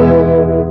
பாடும்போது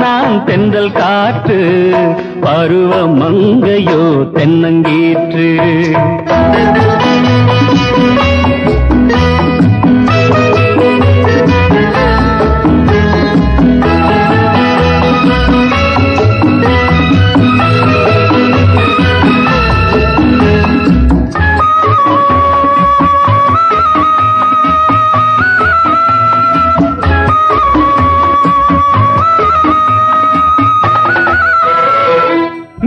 நான் தென்றல் காற்று பருவ மங்கையோ தென்னங்கீற்று.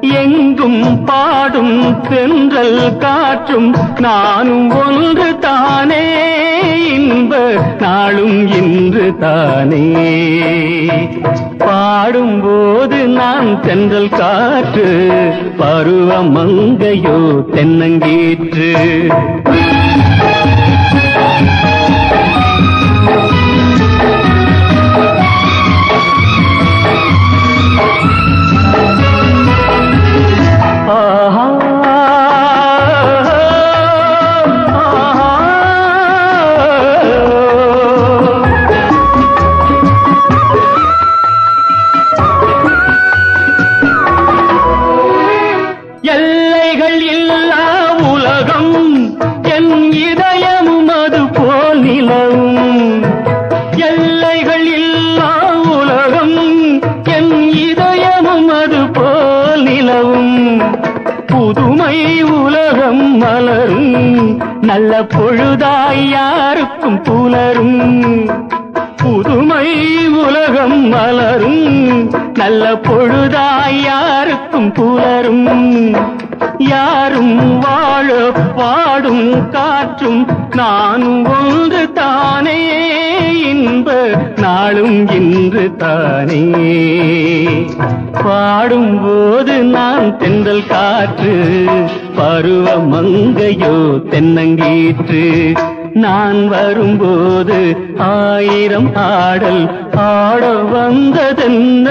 எங்கும் பாடும் தென்றல் காற்றும் நானும் ஒன்று தானே. இன்ப நாளும் இன்று தானே. பாடும்போது நான் தென்றல் காற்று பருவ மங்கையோ தென்னங்கீற்று. பொழுதாய் யாருக்கும் புலரும். புதுமை உலகம் மலரும். நல்ல பொழுதாய் யாருக்கும் புலரும். யாரும் வாழ பாடும் காற்றும் நானும் ஒன்று தானே. இன்ப நாளும் இன்று தானே. பாடும்போது நான் தென்றல் காற்று பருவ மங்கையோ தென்னங்கீற்று. நான் வரும்போது ஆயிரம் ஆடல் ஆட வந்ததென்ன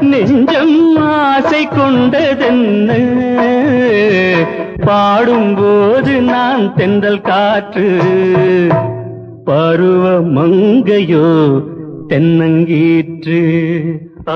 நெஞ்சம் ஆசை கொண்டதென்ன. பாடும்போது நான் தென்றல் காற்று பருவ மங்கையோ தென்னங்கீற்று. ஆ